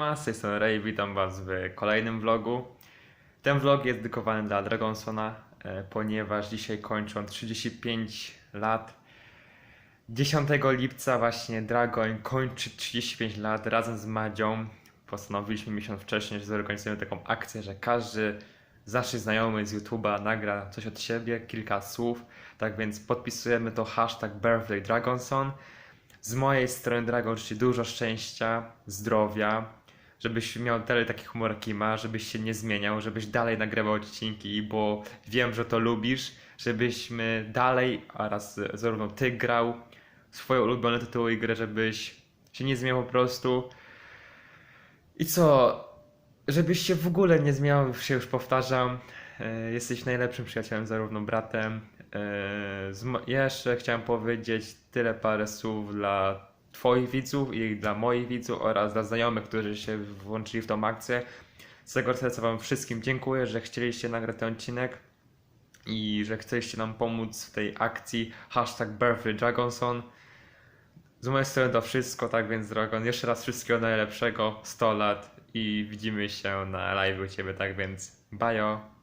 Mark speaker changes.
Speaker 1: Siema, z tej strony Ray, witam was w kolejnym vlogu. Ten vlog jest dedykowany dla Dragonsona, e, ponieważ dzisiaj kończą 35 lat. 10 lipca właśnie Dragon kończy 35 lat razem z Madzią. Postanowiliśmy miesiąc wcześniej, że zorganizujemy taką akcję, że każdy z naszych znajomych z YouTube'a nagra coś od siebie, kilka słów. Tak więc podpisujemy to hashtag Birthday Dragonson. Z mojej strony, Dragon, życzę dużo szczęścia, zdrowia, żebyś miał dalej taki humor, jaki ma, żebyś się nie zmieniał, żebyś dalej nagrywał odcinki, bo wiem, że to lubisz, żebyśmy dalej, oraz zarówno ty grał swoje ulubione tytuły i gry, żebyś się nie zmieniał po prostu. I co? Żebyś się w ogóle nie zmieniał, się już powtarzam. E, Jesteś najlepszym przyjacielem, zarówno bratem. E, jeszcze chciałem powiedzieć tyle parę słów dla Twoich widzów i dla moich widzów oraz dla znajomych, którzy się włączyli w tą akcję. Z tego serca Wam wszystkim dziękuję, że chcieliście nagrać ten odcinek i że chcieliście nam pomóc w tej akcji hashtag Dragonson. Z mojej strony to wszystko, tak więc Dragon, jeszcze raz wszystkiego najlepszego, 100 lat i widzimy się na live u Ciebie, tak więc bajo!